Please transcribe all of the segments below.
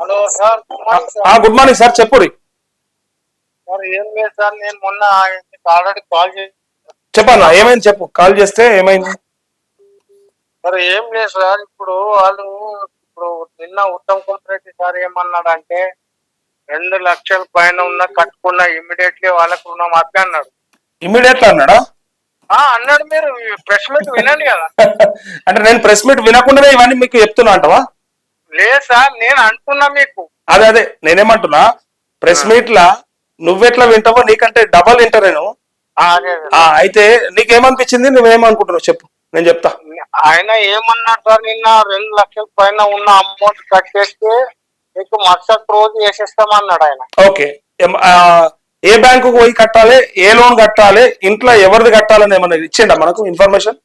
Hello sir good morning sir. చెప్పురి sir ఏం లేదు sir నేను మొన్న ఆల్రెడీ కాల్ చేసి చెప్పన్నా ఏమైంది చెప్పు కాల్ చేస్తే ఏమైంది? సార్ ఏం లేదు సార్ ఇప్పుడు వాళ్ళు ఇప్పుడు నిన్న ఉత్తమ్ కుమార్ రెడ్డి సార్ ఏమన్నాడంటే రెండు లక్షల పైన ఉన్న కట్టుకున్న ఇమ్మీడియట్లీ వాళ్ళకు రుణం ఆపి అన్నాడు. ఇమ్మీడియట్ అన్నాడా? అన్నాడు మీరు ప్రెస్ మీట్ వినండి కదా. అంటే నేను ప్రెస్ మీట్ వినకుండానే ఇవన్నీ మీకు చెప్తున్నా అంటవా? లేదు సార్ నేను అంటున్నా మీకు. అదే అదే నేనేమంటున్నా ప్రెస్ మీట్ లా నువ్వెట్లా వింటావో నీకంటే డబల్ వింటా నేను. అయితే నీకేమనిపించింది నువ్వేమనుకుంటున్నావు చెప్పు నేను చెప్తా. ఆయన ఏమన్నాడు సార్ నిన్న రెండు లక్షల పైన ఉన్న అమౌంట్ కట్టేస్తే మీకు మరుసటి రోజు వేసేస్తామన్నాడు ఆయన. ఓకే ఏ బ్యాంకు పోయి కట్టాలి ఏ లోన్ కట్టాలి ఇంట్లో ఎవరిది కట్టాలని ఏమన్నా ఇచ్చిండా మనకు ఇన్ఫర్మేషన్?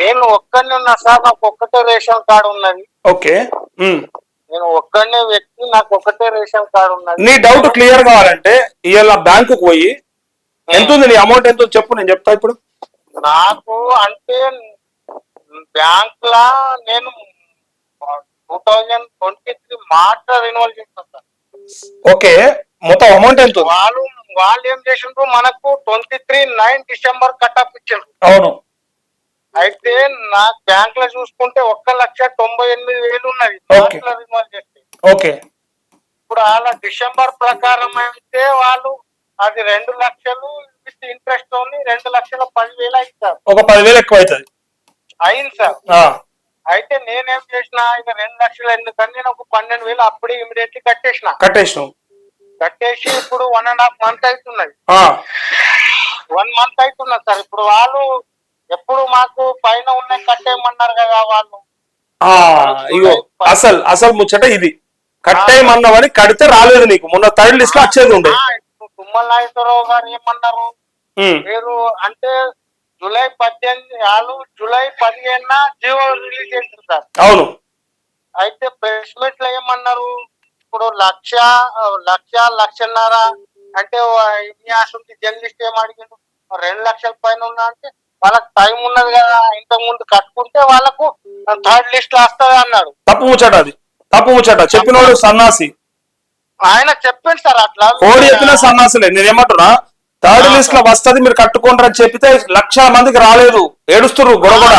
నేను ఒక్కడిని ఉన్నా సార్ నాకు ఒక్కటే రేషన్ కార్డు ఉన్నది. ఓకే. నేను ఒక్కడనే వ్యక్తి నాకు ఒకటే రేషన్ కార్డు ఉన్నది. నీ డౌట్ క్లియర్ కావాలంటే ఇవాళ బ్యాంకుకు పోయి ఎంత ఉంది నీ అమౌంట్ ఎంత ఉంది చెప్పు నేను చెప్తా ఇప్పుడు. నాకు అంటే బ్యాంక్ లా నేను two thousand twenty three March renewal చేస్తాను సార్. ఓకే మొత్తం అమౌంట్ ఎంత ఉంది? వాళ్ళు వాళ్ళు ఏం చేసిండ్రు? మనకు twenty three nine December cut ఇచ్చిండ్రు. అవును. అయితే నా బ్యాంక్లో చూసుకుంటే ఒక్క లక్ష తొంభై ఎనిమిది వేలు ఉన్నది. ఓకే. ఇప్పుడు వాళ్ళ డిసెంబర్ ప్రకారం అయితే వాళ్ళు అది రెండు లక్షలు విత్ ఇంట్రెస్ట్ ఓన్లీ రెండు లక్షల పదివేలు అయింది సార్. ఒక పదివేలు ఎక్కువ అవుతుంది అయింది సార్. అయితే నేనేం చేసిన ఇక రెండు లక్షలు ఎందుకని నేను ఒక పన్నెండు వేలు అప్పుడే ఇమీడియట్లీ కట్టేసిన. కట్టేసినావు కట్టేసి ఇప్పుడు వన్ అండ్ హాఫ్ మంత్ అవుతున్నది. వన్ మంత్ అవుతున్నది సార్. ఇప్పుడు వాళ్ళు ఎప్పుడు మాకు పైన ఉన్నాయి కట్టేయమన్నారు కదా వాళ్ళు. ఆ, ఇగో అసలు అసలు ముచ్చట ఇది. కట్టేయమన్నావని కడితే రాలేదు నీకు. మొన్న థర్డ్ లిస్ట్లో వచ్చేది ఉండే. తుమ్మల నాగేశ్వరరావు గారు ఏమన్నారు? మీరు అంటే జూలై పద్దెనిమిది వాళ్ళు జూలై పదిహేనున జియో రిలీజ్ చేసింది సార్. అవును. అయితే ప్రెస్ మీట్లో ఏమన్నారు? ఇప్పుడు లక్ష లక్ష లక్షన్నర అంటే ఇన్యాసం జర్నలిస్ట్ ఏం అడిగిండు? రెండు లక్షల పైన ఉన్నా అంటే వాళ్ళకి టైం ఉన్నది కదా ఇంతకు ముందు కట్టుకుంటే వాళ్ళకు థర్డ్ లిస్ట్ వస్తుంది అన్నాడు. తప్పు ముచ్చట అది. తప్పు ముచ్చట. చెప్పినోడు సన్నాసి. ఆయన చెప్పింది సార్ అట్లా. కోడి చెప్పిన సన్నాసులే. నేనేమంటున్నా థర్డ్ లిస్ట్లో వస్తది మీరు కట్టుకోండి అని చెప్పితే లక్షల మందికి రాలేదు. ఏడుస్తుర్రు గొడగొడ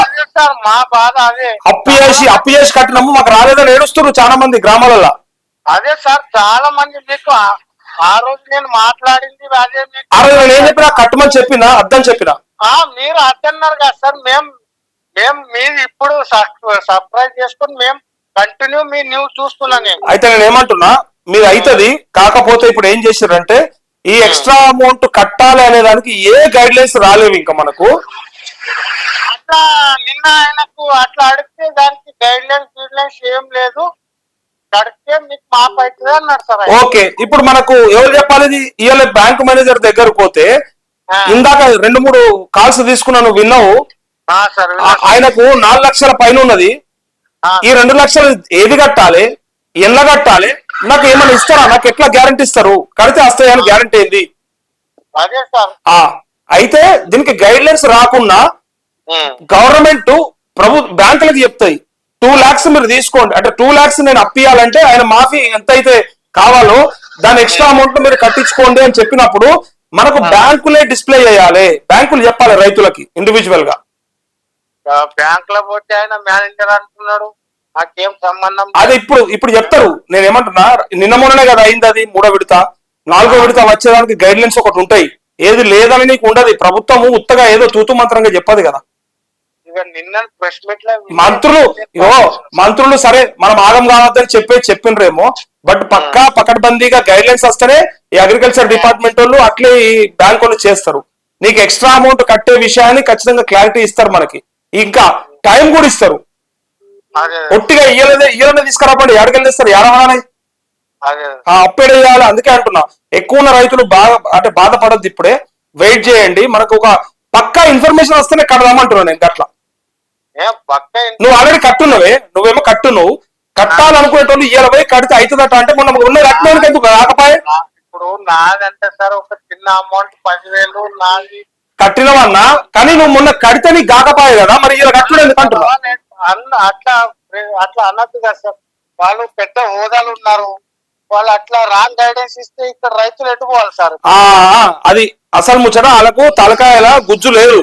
మా బాధ అదే. అప్పు చేసి అప్పు చేసి కట్టినాము మాకు రాలేదని ఏడుస్తుర్రు చాలా మంది గ్రామాలలో అదే సార్ చాలా మంది మీకు ఆ- రోజు నేను మాట్లాడింది అదే ఆ రోజు నేను ఏం చెప్పినా? కట్టమని చెప్పినా? అద్దని చెప్పినా? మీరు అద్దన్నారు కదా సార్ మేము మేము మీరు ఇప్పుడు సర్ప్రైజ్ చేసుకుని మేము కంటిన్యూ మీ న్యూస్ చూస్తున్నా నేను. అయితే నేను ఏమంటున్నా మీరు అవుతుంది కాకపోతే ఇప్పుడు ఏం చేశారంటే ఈ ఎక్స్ట్రా అమౌంట్ కట్టాలి అనే దానికి ఏ గైడ్ లైన్స్ రాలేవు ఇంకా మనకు. అట్లా నిన్న ఆయనకు అట్లా అడిగితే దానికి గైడ్ లైన్స్ గైడ్ లైన్స్ ఏం లేదు. కడితే మీకు మాపు అవుతుంది అన్నాడు సార్. ఓకే ఇప్పుడు మనకు ఎవరు చెప్పాలి? ఇవాళ బ్యాంక్ మేనేజర్ దగ్గర పోతే ఇందాక రెండు మూడు కాల్స్ తీసుకున్నాను విన్నావు. ఆయనకు నాలుగు లక్షల పైన ఉన్నది. ఈ రెండు లక్షలు ఏది కట్టాలి? ఎల్ల కట్టాలి? నాకు ఏమైనా ఇస్తారా? నాకు ఎట్లా గ్యారంటీ ఇస్తారు? కడితే వస్తాయని గ్యారంటీ ఏంది? అయితే దీనికి గైడ్ లైన్స్ రాకుండా గవర్నమెంట్ ప్రభు బ్యాంకులకు చెప్తాయి. టూ లాక్స్ మీరు తీసుకోండి. అంటే టూ లాక్స్ నేను అప్పియాలంటే ఆయన మాఫీ ఎంత అయితే కావాలో దాని ఎక్స్ట్రా అమౌంట్ మీరు కట్టించుకోండి అని చెప్పినప్పుడు మనకు బ్యాంకులే డిస్ప్లే చేయాలి. బ్యాంకులు చెప్పాలి రైతులకి ఇండివిజువల్గా. ఆ, బ్యాంక్లో పోతే ఆయన మేనేజర్ అంటున్నాడు. నాకేం సంబంధం అది ఇప్పుడు ఇప్పుడు చెప్తారు. నేను ఏమంటున్నా నిన్న మొన్ననే కదా అయింది అది మూడో విడత. నాలుగో విడత వచ్చేదానికి గైడ్ లైన్స్ ఒకటి ఉంటాయి. ఏది లేదని నీకు ఉండదు. ప్రభుత్వము ఉత్తగా ఏదో తూతు మంత్రంగా చెప్పదు కదా. ఇక నిన్న ప్రెస్ మీట్లో మంత్రులు ఇగో మంత్రులు సరే మనం ఆగం కావద్దని చెప్పే చెప్పిండ్రేమో బట్ పక్కా పకడ్బందీగా గైడ్ లైన్స్ వస్తేనే ఈ అగ్రికల్చర్ డిపార్ట్మెంట్ వాళ్ళు అట్లే ఈ బ్యాంక్ వాళ్ళు చేస్తారు. నీకు ఎక్స్ట్రా అమౌంట్ కట్టే విషయాన్ని ఖచ్చితంగా క్లారిటీ ఇస్తారు మనకి. ఇంకా టైం కూడా ఇస్తారు. ఒట్టిగా ఇయ్యలేదే ఇయ్యలనే తీసుకురాపండి. ఎక్కడికి ఇస్తారు ఆ అప్పేడు చేయాలి అందుకే అంటున్నా. ఎక్కువ ఉన్న రైతులు బాగా అంటే బాధపడద్దు ఇప్పుడే. వెయిట్ చేయండి. మనకు ఒక పక్కా ఇన్ఫర్మేషన్ వస్తేనే కడదామంటున్నాను నేను పక్క నువ్వు ఆల్రెడీ కట్టున్నావే. నువ్వేమో కట్టున్నావు. కట్టాలనుకునేటోళ్ళు ఇయ్యాల పోయి కడితే అవుతుందట అంటే మొన్న ఉన్న కట్టినోనికి ఎందుకు? రాకపోయే? ఇప్పుడు నాదంటే సార్ ఒక చిన్న అమౌంట్ పదివేలు నాది. కట్టినవన్నా కానీ నువ్వు మొన్న కడితే నీకు కాకపాయే కదా మరి ఇలా కట్టుడు ఎందుకు అంటున్నావు? అన్న అట్లా అట్లా అనొద్దు కదా సార్. వాళ్ళు పెద్ద హోదాలు ఉన్నారు. వాళ్ళు అట్లా రాంగ్ గైడెన్స్ ఇస్తే ఇక్కడ రైతులు ఎట్టుకోవాలి సార్? అది అసలు ముచ్చట వాళ్ళకు తలకాయల గుజ్జు లేదు.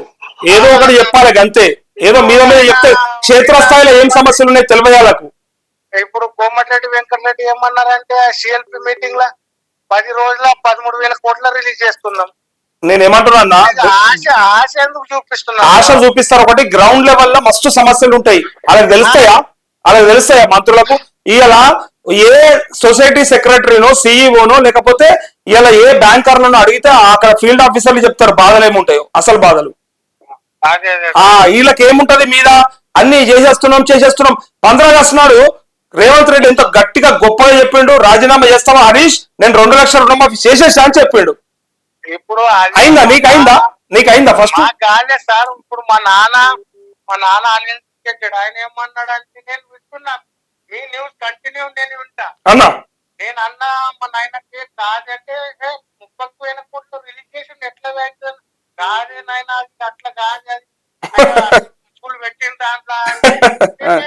ఏదో ఒకటి చెప్పాలి అంతే ఏదో మీద మీద చెప్తే క్షేత్రస్థాయిలో ఏం సమస్యలు ఉన్నాయి తెలియదు వాళ్ళకు. ఇప్పుడు కోమటిరెడ్డి వెంకటరెడ్డి ఏమన్నారంటే సిఎల్పి మీటింగ్లో పది రోజుల పదమూడు వేల కోట్ల రిలీజ్ చేస్తున్నాం. నేను ఏమంటున్నా ఆశ ఆశ ఎందుకు చూపిస్తున్నారు ఆశ చూపిస్తారు ఒకటి గ్రౌండ్ లెవెల్లో మస్తు సమస్యలు ఉంటాయి. వాళ్ళకి తెలుస్తాయా? వాళ్ళకి తెలుస్తాయా మంత్రులకు? ఇలా ఏ సొసైటీ సెక్రటరీనో సిఇఓనో లేకపోతే ఇలా ఏ బ్యాంకర్లను అడిగితే అక్కడ ఫీల్డ్ ఆఫీసర్లు చెప్తారు బాధలు ఏముంటాయో అసలు బాధలు. వీళ్ళకి ఏముంటది మీద? అన్ని చేసేస్తున్నాం చేసేస్తున్నాం. పంద్రాగస్టు నాడు రేవంత్ రెడ్డి ఎంత గట్టిగా గొప్పగా చెప్పిండు రాజీనామా చేస్తావా హరీష్? నేను రెండు లక్షల రుణమాఫీ చేసేసా అని చెప్పిండు. ఇప్పుడు అయిందా? నీకు అయిందా? నీకు అయిందా ఫస్ట్ కాలే సార్ ఇప్పుడు మా నాన్న మా నాన్న ఆన్లైన్ చెప్పాడు ఆయన ఏమన్నాడు అంటే నేను వింటున్నా. మీ న్యూస్ కంటిన్యూ నేను వింటా. అన్నా? నేను అన్నా మా నాయనకి కాదంటే ముప్పకు వేల కోట్లు రిజిస్ట్రేషన్ ఎట్లా వేస్తుంది కాదే నాయన అట్లా కాదు. అది స్కూల్ పెట్టిన దాంట్లో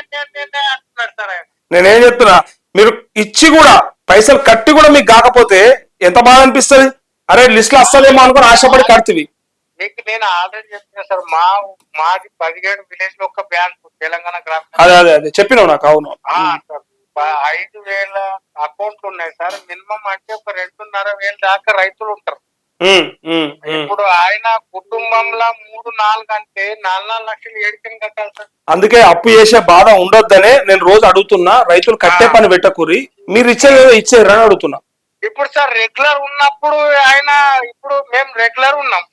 నేనేం చెప్తున్నా? మీరు ఇచ్చి కూడా పైసలు కట్టి కూడా మీకు కాకపోతే ఎంత బాధ అనిపిస్తుంది? అరే లిస్ట్లో వస్తలేమో అనుకుని ఆశపడి కడుతుంది మీకు నేను ఆల్రెడీ చెప్పిన సార్ మా మాది పదిహేడు విలేజ్లో ఒక బ్యాంక్ తెలంగాణ గ్రామీణ అదే అదే అదే. చెప్పినావు నాకు అవును. ఆ, సార్ ప- ఐదు వేల అకౌంట్లు ఉన్నాయి సార్. మినిమం అంటే ఒక రెండున్నర వేల దాకా రైతులు ఉంటారు. ఇప్పుడు ఆయన కుటుంబంలో మూడు నాలుగు అంటే నాలుగు నాలుగు లక్షలు ఏడుకని కట్టాలి సార్. అందుకే అప్పు చేసే బాధ ఉండొద్దనే నేను రోజు అడుగుతున్నా రైతులు కట్టే పని పెట్టకూరి మీరు ఇచ్చేయరు అని అడుగుతున్నా. ఇప్పుడు సార్ రెగ్యులర్ ఉన్నప్పుడు ఆయన ఇప్పుడు మేము రెగ్యులర్ ఉన్నాం.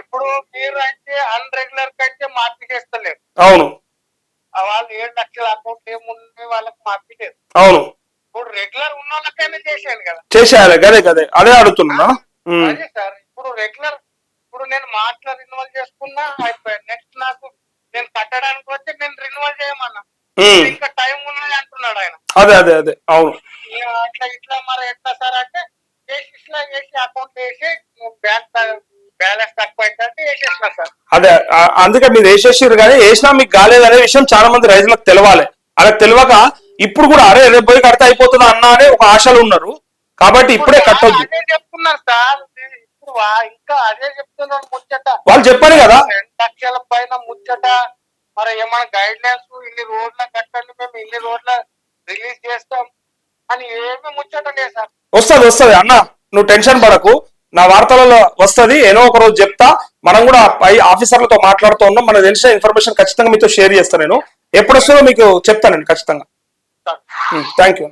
ఇప్పుడు మీరు అయితే అన్రెగ్యులర్ అయితే మార్పు చేస్తలేరు. అవును. వాళ్ళు ఏడు లక్షల అకౌంట్ ఏముంది వాళ్ళకి మార్పు లేదు. అవును. ఇప్పుడు రెగ్యులర్ ఉన్న వాళ్ళకైనా చేశాను కదా. చేసేయాలి గదే గదే. అదే అడుగుతున్నా. అదే సార్. ఇప్పుడు రెగ్యులర్ ఇప్పుడు నేను మాటలో రిన్యువల్ చేసుకున్నా అయిపోయింది నెక్స్ట్ నాకు నేను కట్టడానికి వస్తే నేను రిన్యువల్ చేయమన్నా. ఇంకా టైం ఉన్నది అంటున్నాడు ఆయన. అదే అదే అదే. అవును. అట్లా ఇట్లా మరి ఎట్లా సార్ అంటే వేసి ఇట్లా వేసి అకౌంట్ వేసి బ్యాంక్ బ్యాలెన్స్ తక్కువ అయితే వేసేసిన సార్. అదే అందుకే మీరు వేసేసారు కానీ వేసినా మీకు కాలేదనే విషయం చాలా మంది రైతులకు తెలవాలి. అలా తెలియక ఇప్పుడు కూడా అరే రేపు పోయి కడితే అయిపోతుందా అన్న అనే ఒక ఆశలు ఉన్నారు. కాబట్టి ఇప్పుడే కట్టొద్దు చెప్తున్నారు సార్ ఇంకా అదే చెప్తున్నారు ముచ్చట. వాళ్ళు చెప్పారు కదా. రెండు లక్షల పైన ముచ్చట. మరి ఏమైనా గైడ్ లైన్స్ ఇన్ని రోడ్ల కట్టండి మేము ఇన్ని రోడ్ల రిలీజ్ చేస్తాం అని ఏమి ముచ్చట లేదు సార్. వస్తది వస్తది. అన్న నువ్వు టెన్షన్ పడకు. నా వార్తలలో వస్తది. ఏదో ఒక రోజు చెప్తా. మనం కూడా పై ఆఫీసర్లతో మాట్లాడుతూ ఉన్నాం. మనకు తెలిసిన ఇన్ఫర్మేషన్ ఖచ్చితంగా మీతో షేర్ చేస్తాను నేను. ఎప్పుడు వస్తుందో మీకు చెప్తాను నేను ఖచ్చితంగా. Thank you